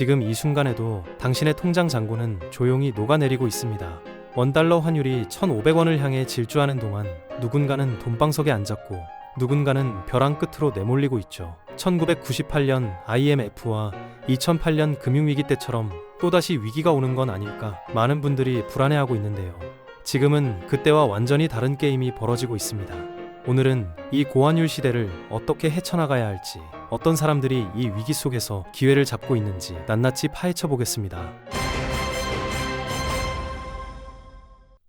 지금 이 순간에도 당신의 통장 잔고는 조용히 녹아내리고 있습니다. 원달러 환율이 1,500원을 향해 질주하는 동안 누군가는 돈방석에 앉았고 누군가는 벼랑 끝으로 내몰리고 있죠. 1998년 IMF와 2008년 금융위기 때처럼 또다시 위기가 오는 건 아닐까 많은 분들이 불안해하고 있는데요. 지금은 그때와 완전히 다른 게임이 벌어지고 있습니다. 오늘은 이 고환율 시대를 어떻게 헤쳐나가야 할지, 어떤 사람들이 이 위기 속에서 기회를 잡고 있는지 낱낱이 파헤쳐 보겠습니다.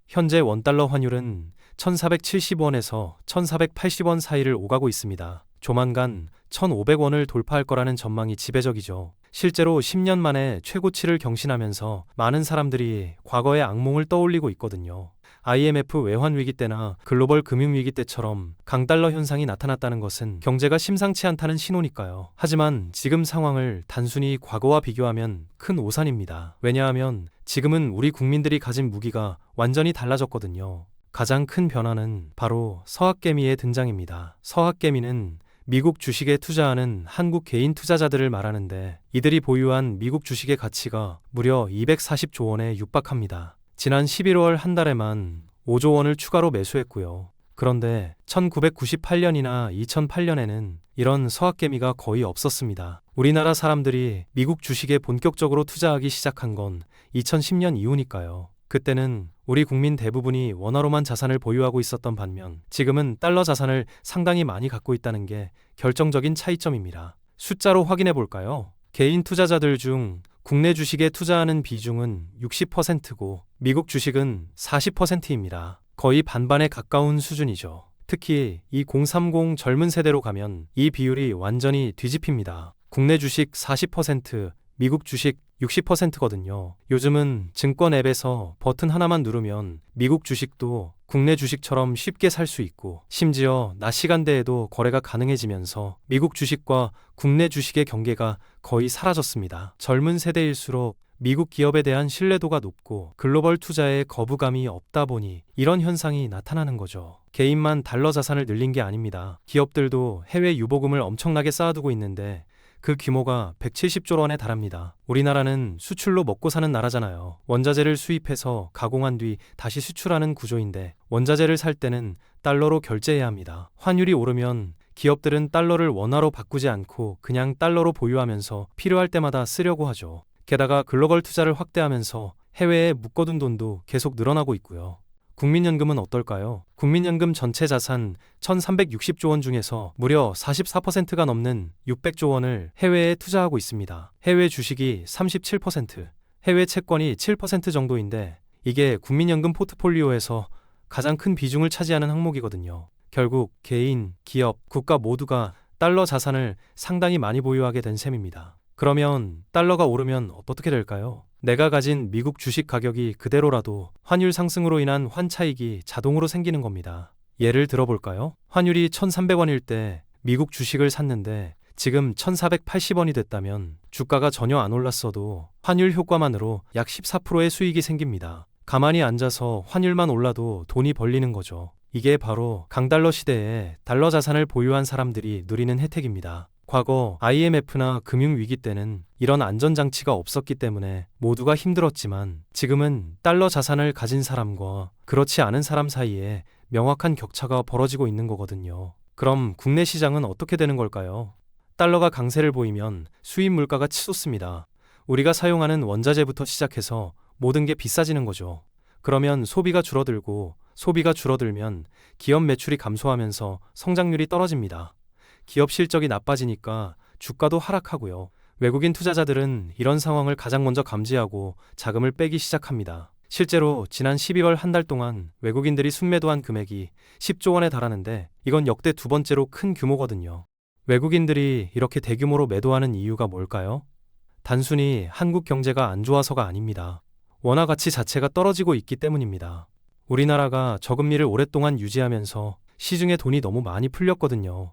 현재 원달러 환율은 1470원에서 1480원 사이를 오가고 있습니다. 조만간 1500원을 돌파할 거라는 전망이 지배적이죠. 실제로 10년 만에 최고치를 경신하면서 많은 사람들이 과거의 악몽을 떠올리고 있거든요. IMF 외환 위기 때나 글로벌 금융 위기 때처럼 강달러 현상이 나타났다는 것은 경제가 심상치 않다는 신호니까요. 하지만 지금 상황을 단순히 과거와 비교하면 큰 오산입니다. 왜냐하면 지금은 우리 국민들이 가진 무기가 완전히 달라졌거든요. 가장 큰 변화는 바로 서학개미의 등장입니다. 서학개미는 미국 주식에 투자하는 한국 개인 투자자들을 말하는데 이들이 보유한 미국 주식의 가치가 무려 240조 원에 육박합니다. 지난 11월 한 달에만 5조 원을 추가로 매수했고요. 그런데 1998년이나 2008년에는 이런 서학개미가 거의 없었습니다. 우리나라 사람들이 미국 주식에 본격적으로 투자하기 시작한 건 2010년 이후니까요. 그때는 우리 국민 대부분이 원화로만 자산을 보유하고 있었던 반면 지금은 달러 자산을 상당히 많이 갖고 있다는 게 결정적인 차이점입니다. 숫자로 확인해 볼까요? 개인 투자자들 중 국내 주식에 투자하는 비중은 60%고 미국 주식은 40%입니다. 거의 반반에 가까운 수준이죠. 특히 이030 젊은 세대로 가면 이 비율이 완전히 뒤집힙니다. 국내 주식 40%, 미국 주식 60%거든요. 요즘은 증권 앱에서 버튼 하나만 누르면 미국 주식도 국내 주식처럼 쉽게 살 수 있고 심지어 낮 시간대에도 거래가 가능해지면서 미국 주식과 국내 주식의 경계가 거의 사라졌습니다. 젊은 세대일수록 미국 기업에 대한 신뢰도가 높고 글로벌 투자에 거부감이 없다 보니 이런 현상이 나타나는 거죠. 개인만 달러 자산을 늘린 게 아닙니다. 기업들도 해외 유보금을 엄청나게 쌓아두고 있는데 그 규모가 170조 원에 달합니다. 우리나라는 수출로 먹고 사는 나라잖아요. 원자재를 수입해서 가공한 뒤 다시 수출하는 구조인데 원자재를 살 때는 달러로 결제해야 합니다. 환율이 오르면 기업들은 달러를 원화로 바꾸지 않고 그냥 달러로 보유하면서 필요할 때마다 쓰려고 하죠. 게다가 글로벌 투자를 확대하면서 해외에 묶어둔 돈도 계속 늘어나고 있고요. 국민연금은 어떨까요? 국민연금 전체 자산 1360조 원 중에서 무려 44%가 넘는 600조 원을 해외에 투자하고 있습니다. 해외 주식이 37%, 해외 채권이 7% 정도인데 이게 국민연금 포트폴리오에서 가장 큰 비중을 차지하는 항목이거든요. 결국 개인, 기업, 국가 모두가 달러 자산을 상당히 많이 보유하게 된 셈입니다. 그러면 달러가 오르면 어떻게 될까요? 내가 가진 미국 주식 가격이 그대로라도 환율 상승으로 인한 환차익이 자동으로 생기는 겁니다. 예를 들어볼까요? 환율이 1,300원일 때 미국 주식을 샀는데 지금 1,480원이 됐다면 주가가 전혀 안 올랐어도 환율 효과만으로 약 14%의 수익이 생깁니다. 가만히 앉아서 환율만 올라도 돈이 벌리는 거죠. 이게 바로 강달러 시대에 달러 자산을 보유한 사람들이 누리는 혜택입니다. 과거 IMF나 금융위기 때는 이런 안전장치가 없었기 때문에 모두가 힘들었지만 지금은 달러 자산을 가진 사람과 그렇지 않은 사람 사이에 명확한 격차가 벌어지고 있는 거거든요. 그럼 국내 시장은 어떻게 되는 걸까요? 달러가 강세를 보이면 수입 물가가 치솟습니다. 우리가 사용하는 원자재부터 시작해서 모든 게 비싸지는 거죠. 그러면 소비가 줄어들고 소비가 줄어들면 기업 매출이 감소하면서 성장률이 떨어집니다. 기업 실적이 나빠지니까 주가도 하락하고요. 외국인 투자자들은 이런 상황을 가장 먼저 감지하고 자금을 빼기 시작합니다. 실제로 지난 12월 한 달 동안 외국인들이 순매도한 금액이 10조 원에 달하는데 이건 역대 두 번째로 큰 규모거든요. 외국인들이 이렇게 대규모로 매도하는 이유가 뭘까요? 단순히 한국 경제가 안 좋아서가 아닙니다. 원화 가치 자체가 떨어지고 있기 때문입니다. 우리나라가 저금리를 오랫동안 유지하면서 시중에 돈이 너무 많이 풀렸거든요.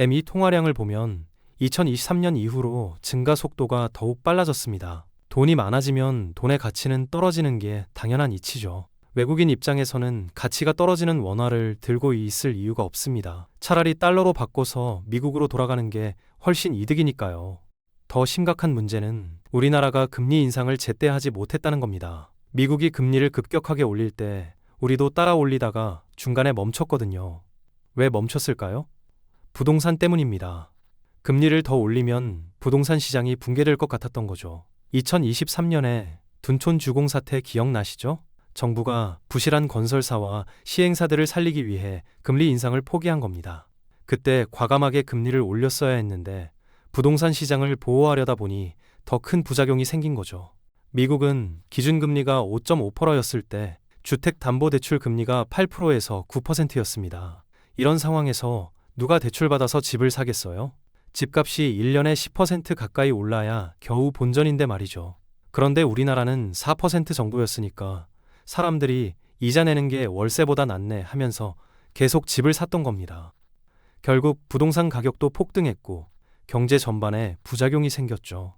M2 통화량을 보면 2023년 이후로 증가 속도가 더욱 빨라졌습니다. 돈이 많아지면 돈의 가치는 떨어지는 게 당연한 이치죠. 외국인 입장에서는 가치가 떨어지는 원화를 들고 있을 이유가 없습니다. 차라리 달러로 바꿔서 미국으로 돌아가는 게 훨씬 이득이니까요. 더 심각한 문제는 우리나라가 금리 인상을 제때 하지 못했다는 겁니다. 미국이 금리를 급격하게 올릴 때 우리도 따라 올리다가 중간에 멈췄거든요. 왜 멈췄을까요? 부동산 때문입니다. 금리를 더 올리면 부동산 시장이 붕괴될 것 같았던 거죠. 2023년에 둔촌 주공 사태 기억나시죠? 정부가 부실한 건설사와 시행사들을 살리기 위해 금리 인상을 포기한 겁니다. 그때 과감하게 금리를 올렸어야 했는데 부동산 시장을 보호하려다 보니 더 큰 부작용이 생긴 거죠. 미국은 기준금리가 5.5%였을 때 주택담보대출 금리가 8%에서 9%였습니다. 이런 상황에서 누가 대출받아서 집을 사겠어요? 집값이 1년에 10% 가까이 올라야 겨우 본전인데 말이죠. 그런데 우리나라는 4% 정도였으니까 사람들이 이자 내는 게 월세보다 낫네 하면서 계속 집을 샀던 겁니다. 결국 부동산 가격도 폭등했고 경제 전반에 부작용이 생겼죠.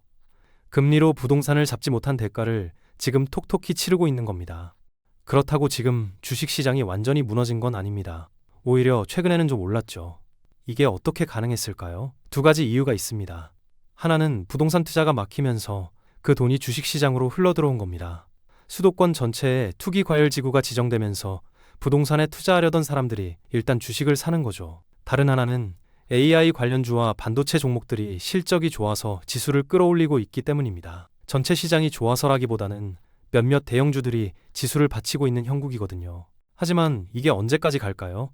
금리로 부동산을 잡지 못한 대가를 지금 톡톡히 치르고 있는 겁니다. 그렇다고 지금 주식 시장이 완전히 무너진 건 아닙니다. 오히려 최근에는 좀 올랐죠. 이게 어떻게 가능했을까요? 두 가지 이유가 있습니다. 하나는 부동산 투자가 막히면서 그 돈이 주식 시장으로 흘러들어온 겁니다. 수도권 전체에 투기 과열 지구가 지정되면서 부동산에 투자하려던 사람들이 일단 주식을 사는 거죠. 다른 하나는 AI 관련주와 반도체 종목들이 실적이 좋아서 지수를 끌어올리고 있기 때문입니다. 전체 시장이 좋아서라기보다는 몇몇 대형주들이 지수를 받치고 있는 형국이거든요. 하지만 이게 언제까지 갈까요?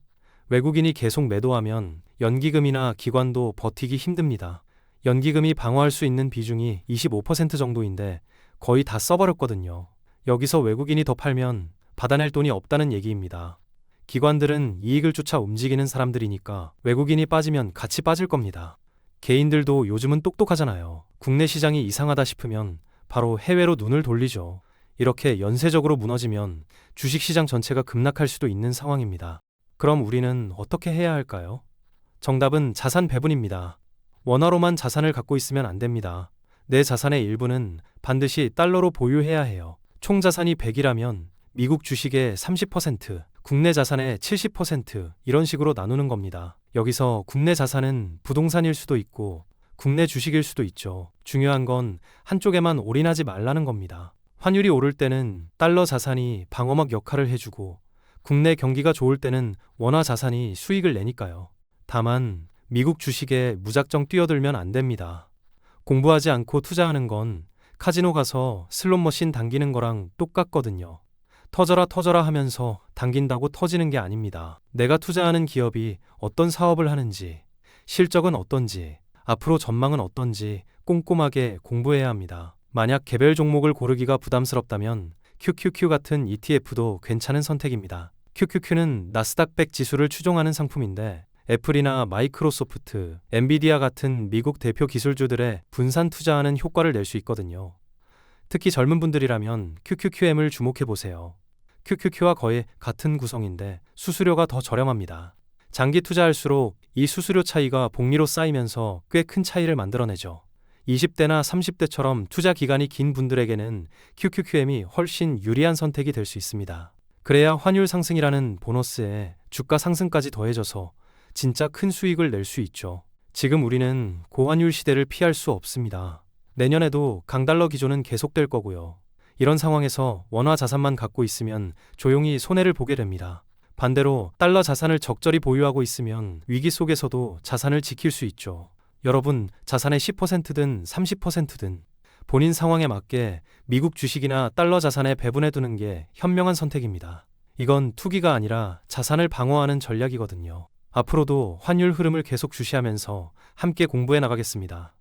외국인이 계속 매도하면 연기금이나 기관도 버티기 힘듭니다. 연기금이 방어할 수 있는 비중이 25% 정도인데 거의 다 써버렸거든요. 여기서 외국인이 더 팔면 받아낼 돈이 없다는 얘기입니다. 기관들은 이익을 쫓아 움직이는 사람들이니까 외국인이 빠지면 같이 빠질 겁니다. 개인들도 요즘은 똑똑하잖아요. 국내 시장이 이상하다 싶으면 바로 해외로 눈을 돌리죠. 이렇게 연쇄적으로 무너지면 주식시장 전체가 급락할 수도 있는 상황입니다. 그럼 우리는 어떻게 해야 할까요? 정답은 자산 배분입니다. 원화로만 자산을 갖고 있으면 안 됩니다. 내 자산의 일부는 반드시 달러로 보유해야 해요. 총 자산이 100이라면 미국 주식의 30%, 국내 자산의 70% 이런 식으로 나누는 겁니다. 여기서 국내 자산은 부동산일 수도 있고 국내 주식일 수도 있죠. 중요한 건 한쪽에만 올인하지 말라는 겁니다. 환율이 오를 때는 달러 자산이 방어막 역할을 해주고 국내 경기가 좋을 때는 원화 자산이 수익을 내니까요. 다만 미국 주식에 무작정 뛰어들면 안 됩니다. 공부하지 않고 투자하는 건 카지노 가서 슬롯머신 당기는 거랑 똑같거든요. 터져라 터져라 하면서 당긴다고 터지는 게 아닙니다. 내가 투자하는 기업이 어떤 사업을 하는지, 실적은 어떤지, 앞으로 전망은 어떤지 꼼꼼하게 공부해야 합니다. 만약 개별 종목을 고르기가 부담스럽다면 QQQ 같은 ETF도 괜찮은 선택입니다. QQQ는 나스닥 100 지수를 추종하는 상품인데 애플이나 마이크로소프트, 엔비디아 같은 미국 대표 기술주들의 분산 투자하는 효과를 낼 수 있거든요. 특히 젊은 분들이라면 QQQM을 주목해 보세요. QQQ와 거의 같은 구성인데 수수료가 더 저렴합니다. 장기 투자할수록 이 수수료 차이가 복리로 쌓이면서 꽤 큰 차이를 만들어내죠. 20대나 30대처럼 투자 기간이 긴 분들에게는 QQQM이 훨씬 유리한 선택이 될 수 있습니다. 그래야 환율 상승이라는 보너스에 주가 상승까지 더해져서 진짜 큰 수익을 낼 수 있죠. 지금 우리는 고환율 시대를 피할 수 없습니다. 내년에도 강달러 기조는 계속될 거고요. 이런 상황에서 원화 자산만 갖고 있으면 조용히 손해를 보게 됩니다. 반대로 달러 자산을 적절히 보유하고 있으면 위기 속에서도 자산을 지킬 수 있죠. 여러분, 자산의 10%든 30%든 본인 상황에 맞게 미국 주식이나 달러 자산에 배분해 두는 게 현명한 선택입니다. 이건 투기가 아니라 자산을 방어하는 전략이거든요. 앞으로도 환율 흐름을 계속 주시하면서 함께 공부해 나가겠습니다.